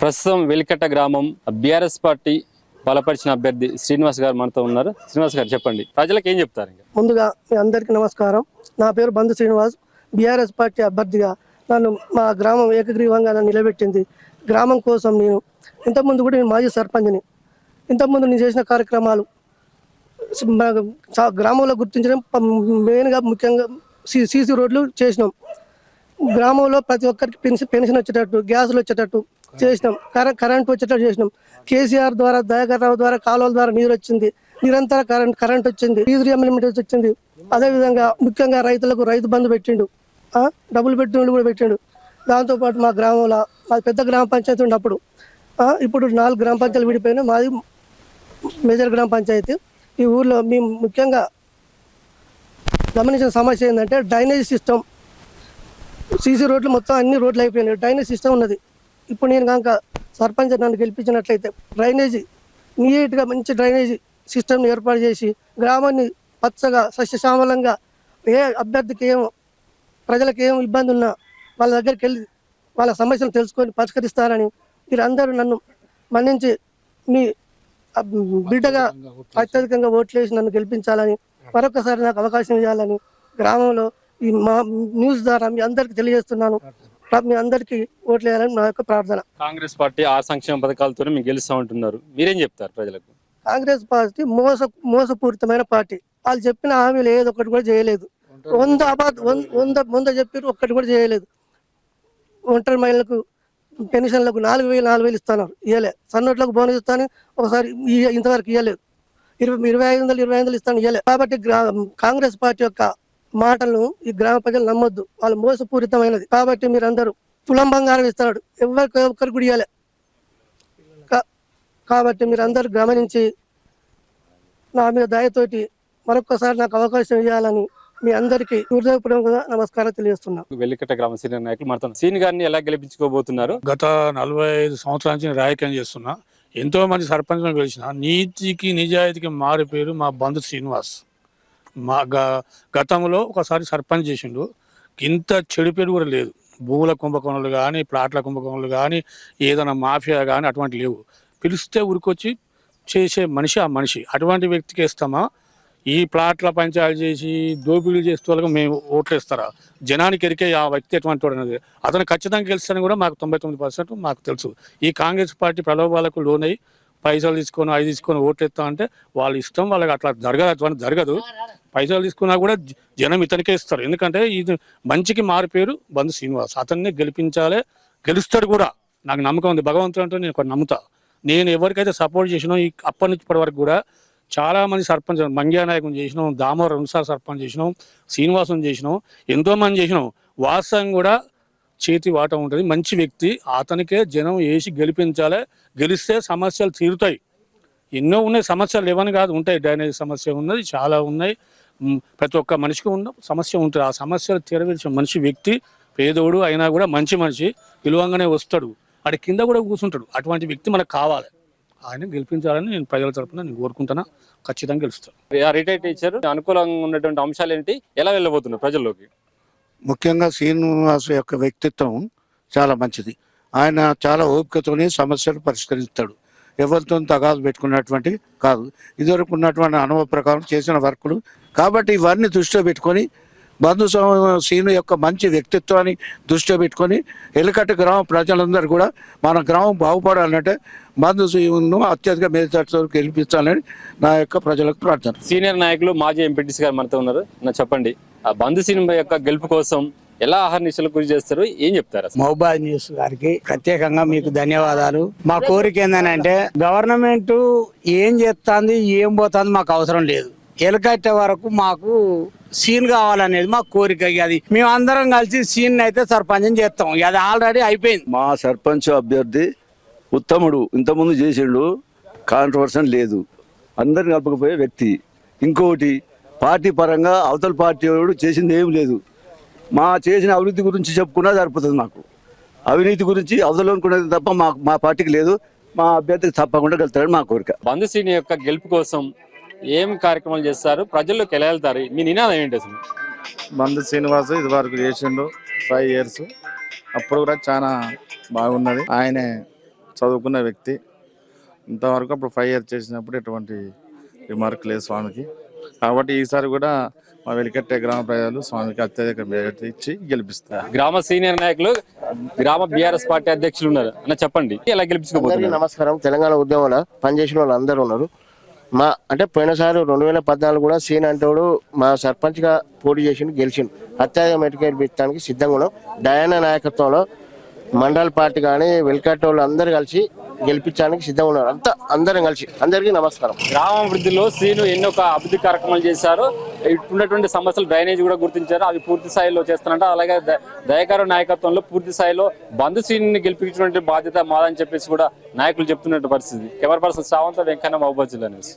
ప్రస్తుతం వెలికట్ట గ్రామం BRS party బలపరిచిన అభ్యర్థి శ్రీనివాస్ గారు మనతో ఉన్నారు. శ్రీనివాస్ గారు చెప్పండి. ప్రజలకు ఏం చెప్తారు ఇంకా? ముందుగా మీ అందరికీ నమస్కారం. నా పేరు బంధు శ్రీనివాస్. బీఆర్ఎస్ పార్టీ అభ్యర్థిగా నన్ను మా గ్రామం ఏకగ్రీవంగా నన్ను నిలబెట్టింది. గ్రామం కోసం నేను ఇంతకుముందు కూడా నేను మాజీ సర్పంచ్ని. ఇంతకుముందు నేను చేసిన కార్యక్రమాలు గ్రామంలో గుర్తించడం మెయిన్గా ముఖ్యంగా సీసీ రోడ్లు చేసినాం. గ్రామంలో ప్రతి ఒక్కరికి పెన్షన్ పెన్షన్ వచ్చేటట్టు గ్యాసులు వచ్చేటట్టు చేసినాం. కరెంట్ కరెంట్ వచ్చేటట్టు చేసినాం. కేసీఆర్ ద్వారా దయాకర్ రావు ద్వారా కాలువల ద్వారా నీరు వచ్చింది. నిరంతర కరెంట్ కరెంట్ వచ్చింది. ఫీజు రియంబర్స్మెంట్ వచ్చింది. అదేవిధంగా ముఖ్యంగా రైతులకు రైతు బంధు పెట్టిండు. డబ్బులు పెట్టినోళ్ళు కూడా పెట్టిండు. దాంతోపాటు మా గ్రామంలో మా పెద్ద గ్రామ పంచాయతీ ఉన్నప్పుడు ఇప్పుడు నాలుగు గ్రామ పంచాయతీలు విడిపోయినా మాది మేజర్ గ్రామ పంచాయతీ. ఈ ఊర్లో మేము ముఖ్యంగా గమనించిన సమస్య ఏంటంటే డ్రైనేజ్ సిస్టమ్ సీసీ రోడ్లు మొత్తం అన్ని రోడ్లు అయిపోయినాయి. డ్రైనేజ్ సిస్టమ్ ఉన్నది. ఇప్పుడు నేను కనుక సర్పంచ్ నన్ను గెలిపించినట్లయితే డ్రైనేజీ నీట్గా మంచి డ్రైనేజీ సిస్టమ్ని ఏర్పాటు చేసి గ్రామాన్ని పచ్చగా సస్యశ్యామలంగా ఏ అభ్యర్థికి ఏం ప్రజలకు ఏం ఇబ్బంది ఉన్నా వాళ్ళ దగ్గరికి వెళ్ళి వాళ్ళ సమస్యలు తెలుసుకొని పరిష్కరిస్తారని మీరందరూ నన్ను మన్నించి మీ బిడ్డగా అత్యధికంగా ఓట్లు వేసి నన్ను గెలిపించాలని మరొకసారి నాకు అవకాశం ఇవ్వాలని గ్రామంలో ఈ మా న్యూస్ ద్వారా మీ అందరికి తెలియజేస్తున్నాను. మీ అందరికీ ఓట్లు వేయాలని నా యొక్క ప్రార్థన. కాంగ్రెస్ పార్టీ ఆ సంక్షేమ పథకాలతో మీకు గెలుస్తా ఉంటున్నారు. మీరేం చెప్తారు ప్రజలకు? కాంగ్రెస్ పార్టీ మోస మోసపూరితమైన పార్టీ. వాళ్ళు చెప్పిన హామీలు ఏదో ఒకటి కూడా చేయలేదు. వంద అబద్ధ వంద- వంద చెప్పారు ఒక్కటి కూడా చేయలేదు. ఒంటరి మహిళలకు పెన్షన్లకు నాలుగు వేలు నాలుగు వేలు ఇస్తున్నారు. ఇవ్వలే సన్నోట్లకు బోనస్ ఇస్తాను. ఒకసారి ఇంతవరకు ఇవ్వలేదు ఇరవై ఇరవై ఐదు వందలు ఇరవై ఐదు వందలు ఇస్తాను ఇవ్వలేదు కాబట్టి గ్రా కాంగ్రెస్ పార్టీ యొక్క మాటలను ఈ గ్రామ ప్రజలు నమ్మొద్దు. వాళ్ళు మోసపూరితమైనది. కాబట్టి మీరందరూ తులం బంగారం ఇస్తున్నాడు ఎవరికి ఒక్కరికి కూడా ఇవ్వలే కా- కాబట్టి మీరందరూ గమనించి నా మీద దయతోటి మరొకసారి నాకు అవకాశం ఇవ్వాలని మీ అందరికీ హృదయపూర్వకంగా నమస్కారం తెలియజేస్తున్నా వెలికట్ట గ్రామ సీనియర్ నాయకులు మనతో సీని గారిని ఎలా గెలిపించుకోబోతున్నారు? గత నలభై ఐదు సంవత్సరాల నుంచి రాజకీయం చేస్తున్నా. ఎంతో మంది సర్పంచ్లను గెలిచిన నీతికి నిజాయితీకి మారి పేరు మా బంధు శ్రీనివాస్. మా గ గతంలో ఒకసారి సర్పంచ్ చేసిండు. ఇంత చెడు పేరు కూడా లేదు. భూముల కుంభకోణాలు కానీ ప్లాట్ల కుంభకోణాలు కానీ ఏదైనా మాఫియా కానీ అటువంటి లేవు. పిలిస్తే ఊరికొచ్చి చేసే మనిషి ఆ మనిషి. అటువంటి వ్యక్తికి ఇస్తామా ఈ ప్లాట్ల పంచాయతీ చేసి దోపిడీలు చేసే వాళ్ళకి మేము ఓట్లు ఇస్తారా జనానికి ఎరికే ఆ వ్యక్తి ఎటువంటి వాడు అనేది. అతను ఖచ్చితంగా గెలుస్తారని కూడా మాకు తొంభై తొమ్మిది పర్సెంట్ మాకు తెలుసు. ఈ కాంగ్రెస్ పార్టీ ప్రలోభాలకు లోనై పైసలు తీసుకొని ఐదు తీసుకొని ఓట్లు ఇస్తా అంటే వాళ్ళ ఇష్టం వాళ్ళకి అట్లా జరగదు అటువంటి జరగదు. పైసలు తీసుకున్నా కూడా జనం ఇతనికే ఇస్తారు. ఎందుకంటే ఇది మంచికి మారు పేరు బంధు శ్రీనివాస్. అతన్ని గెలిపించాలి గెలుస్తాడు కూడా. నాకు నమ్మకం ఉంది. భగవంతుడు అంటే నేను ఒకటి నమ్ముతా. నేను ఎవరికైతే సపోర్ట్ చేసినో ఈ అప్పటి నుంచి ఇప్పటి వరకు కూడా చాలా మంది సర్పంచ్ మంగ్యా నాయకుని చేసినాం దామోర్ రెండుసార్లు సర్పంచ్ చేసినాం శ్రీనివాసం చేసినాం ఎంతో మంది చేసినాం. వాస్తవం కూడా చేతి వాట ఉంటుంది. మంచి వ్యక్తి అతనికే జనం వేసి గెలిపించాలి. గెలిస్తే సమస్యలు తీరుతాయి. ఎన్నో ఉన్నాయి సమస్యలు లేవని కాదు. ఉంటాయి డ్రైనేజ్ సమస్య ఉన్నది చాలా ఉన్నాయి. ప్రతి ఒక్క మనిషికి ఉన్న సమస్య ఉంటుంది. ఆ సమస్యలు తీరవేసిన మనిషి వ్యక్తి పేదోడు అయినా కూడా మంచి మనిషి విలువంగానే వస్తాడు. అటు కింద కూడా కూర్చుంటాడు. అటువంటి వ్యక్తి మనకు కావాలి. ఆయన గెలిపించాలని నేను ప్రజల తరపున నేను కోరుకుంటున్నా. ఖచ్చితంగా గెలుస్తాను రిటైర్ టీచర్ అనుకూలంగా ఉన్నటువంటి అంశాలు ఏంటి? ఎలా వెళ్ళబోతున్నారు ప్రజల్లోకి? ముఖ్యంగా శ్రీనివాస్ యొక్క వ్యక్తిత్వం చాలా మంచిది. ఆయన చాలా ఓపికతోనే సమస్యలు పరిష్కరిస్తాడు. ఎవరితో తగాదు పెట్టుకున్నటువంటి కాదు. ఇదివరకు ఉన్నటువంటి అనుభవ ప్రకారం చేసిన వర్కులు. కాబట్టి ఇవన్నీ దృష్టిలో పెట్టుకొని బంధు శ్రీను యొక్క మంచి వ్యక్తిత్వాన్ని దృష్టిలో పెట్టుకొని ఎలుకట్ట గ్రామ ప్రజలందరూ కూడా మన గ్రామం బాగుపడాలంటే బంధు శ్రీను అత్యధిక మేధాతో గెలిపించాలని నా యొక్క ప్రజలకు ప్రార్థన. సీనియర్ నాయకులు మాజీ ఎంపీటీసీ గారు మనతో ఉన్నారు. నా చెప్పండి ఆ బంధు సినిమా యొక్క గెలుపు కోసం ఎలా ఆహార నిశలు కృషి చేస్తారు? ఏం చెప్తారు అసలు? మహబాద్ న్యూస్ గారికి ప్రత్యేకంగా మీకు ధన్యవాదాలు. మా కోరిక ఏంటంటే గవర్నమెంట్ ఏం చేస్తుంది ఏం పోతుంది మాకు అవసరం లేదు. ఎలకట్టే వరకు మాకు సీన్ కావాలనేది మా కోరిక. అది మేము అందరం కలిసి సీన్ అయితే సర్పంచం చేస్తాం. ఇక అది ఆల్రెడీ అయిపోయింది. మా సర్పంచ్ అభ్యర్థి ఉత్తముడు. ఇంతకుముందు చేసిండు. కాంట్రవర్షన్ లేదు. అందరిని కలపకపోయే వ్యక్తి. ఇంకొకటి పార్టీ పరంగా అవతల పార్టీ వాడు చేసింది ఏం లేదు. మా చేసిన అభివృద్ధి గురించి చెప్పుకున్నా సరిపోతుంది మాకు. అవినీతి గురించి అవతల అనుకునేది తప్ప మా మా పార్టీకి లేదు. మా అభ్యర్థికి తప్పకుండా వెళ్తాడని మా కోరిక. బంధు శ్రీని యొక్క గెలుపు కోసం ఏం కార్యక్రమాలు చేస్తారు? ప్రజల్లోకి ఎలా వెళ్తారు? మీ నినాదం ఏంటి అసలు? బంధు శ్రీనివాస్ ఇది వరకు చేసిండు. ఫైవ్ ఇయర్స్ అప్పుడు కూడా చాలా బాగున్నది. ఆయనే చదువుకున్న వ్యక్తి. ఇంతవరకు అప్పుడు ఫైవ్ ఇయర్స్ చేసినప్పుడు ఎటువంటి రిమార్క్ లేదు స్వామికి. కాబట్టి ఈసారి కూడా మా వెలికట్టే గ్రామ ప్రజలు స్వామికి అత్యధిక మెజార్టీ ఇచ్చి గెలిపిస్తారు. గ్రామ సీనియర్ నాయకులు గ్రామ బీఆర్ఎస్ పార్టీ అధ్యక్షులు ఉన్నారు. అన్న చెప్పండి. ఎలా గెలిపించుకోబోతున్నారు? నమస్కారం. తెలంగాణ ఉద్యమంలో పనిచేసిన వాళ్ళు అందరూ ఉన్నారు. మా అంటే పోయినసారి రెండు వేల పద్నాలుగు కూడా సీన్ అంటోడు మా సర్పంచ్గా పోటీ చేసిండు గెలిచిండు. అత్యధిక మెటుకేర్పించడానికి సిద్ధంగా ఉన్నాం. డయానా నాయకత్వంలో మండల పార్టీ కానీ వెల్కట్ వాళ్ళు కలిసి గెలిపించడానికి సిద్ధంగా ఉన్నారు. అంతా అందరం కలిసి. అందరికీ నమస్కారం. గ్రామ అభివృద్ధిలో శ్రీను ఎన్నో ఒక అభివృద్ధి కార్యక్రమాలు చేశారు. ఇప్పుడున్నటువంటి సమస్యలు డ్రైనేజ్ కూడా గుర్తించారు. అవి పూర్తి స్థాయిలో చేస్తున్నట్టు అలాగే ద- నాయకత్వంలో పూర్తి స్థాయిలో బంధు శ్రీని గెలిపించినటువంటి బాధ్యత మాదని చెప్పేసి కూడా నాయకులు చెప్తున్నటువంటి పరిస్థితి. కెమెరా పర్సన్ శ్రావంత వెంకన్న మహబూబ్ జిల్లా